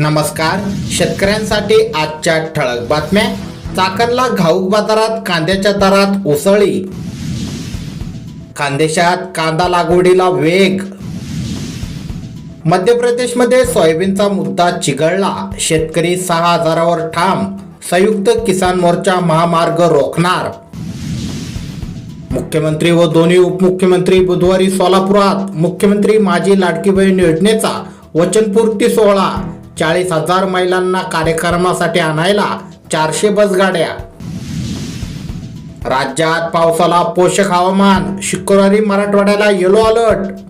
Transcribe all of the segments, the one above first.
नमस्कार. शेतकऱ्यांसाठी आजच्या ठळक बातम्या. चाकणला घाऊक बाजारात कांद्याच्या दरात उसळी. खानदेशात कांदा लागवडीला वेग. मध्य प्रदेशमध्ये सोयाबीनचा मुद्दा चिघळला. शेतकरी सहा हजारावर ठाम. संयुक्त किसान मोर्चा महामार्ग रोखणार. मुख्यमंत्री व दोन्ही उपमुख्यमंत्री बुधवारी सोलापुरात. मुख्यमंत्री माझी लाडकी बहीण योजनेचा वचनपूर्ती सोहळा. चाळीस हजार महिलांना कार्यक्रमासाठी आणायला चारशे बसगाड्या राज्यात पावसाला पोषक हवामान. शुक्रवारी मराठवाड्याला येलो अलर्ट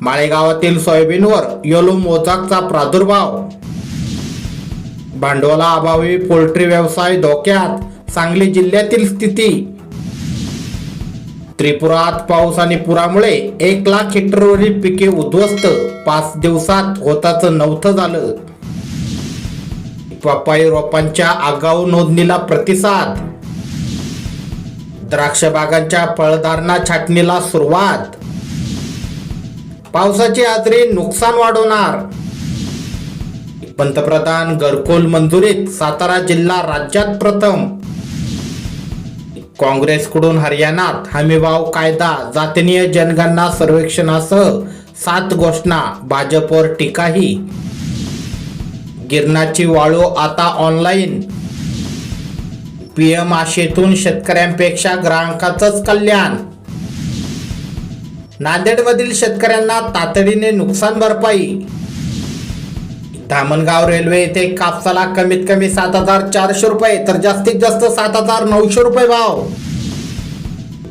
माळेगावातील सोयाबीनवर येलो मोजाकचा प्रादुर्भाव. भांडवलाअभावी पोल्ट्री व्यवसाय धोक्यात. सांगली जिल्ह्यातील स्थिती त्रिपुरात पाऊस आणि पुरामुळे एक लाख हेक्टरवरील पिके उद्ध्वस्त. पाच दिवसात होताचं नवथं झालं. पपाई रोपांच्या आगाऊ नोंदणीला प्रतिसाद. द्राक्ष बागांच्या फळधारणा छाटणीला सुरुवात. पावसाची आजरी नुकसान वाढवणार. पंतप्रधान घरकोल मंजुरीत सातारा जिल्हा राज्यात प्रथम. काँग्रेसकडून हरियाणात हमीभाव कायदा जातीय जनगणना सर्वेक्षणासह सात घोषणा भाजपवर टीकाही. गिरणाची वाळू आता ऑनलाईन. पीएम आशेतून शेतकऱ्यांपेक्षा ग्राहकाचंच कल्याण. नांदेडमधील शेतकऱ्यांना तातडीने नुकसान भरपाई. धामणगाव रेल्वे येथे कापसाला कमीत कमी सात हजार चारशे रुपये तर जास्तीत जास्त सात हजार नऊशे रुपये भाव.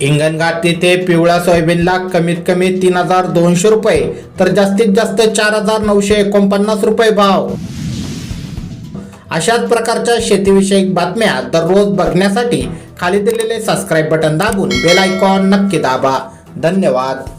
हिंगणघाट येथे पिवळ्या सोयाबीनला कमीत कमी तीन हजार दोनशे रुपये तर जास्तीत जास्त चार हजार नऊशे एकोणपन्नास रुपये भाव. अशाच प्रकारच्या शेतीविषयक बातम्या दररोज बघण्यासाठी खाली दिलेले सबस्क्राईब बटन दाबून बेल आयकॉन नक्की दाबा. धन्यवाद.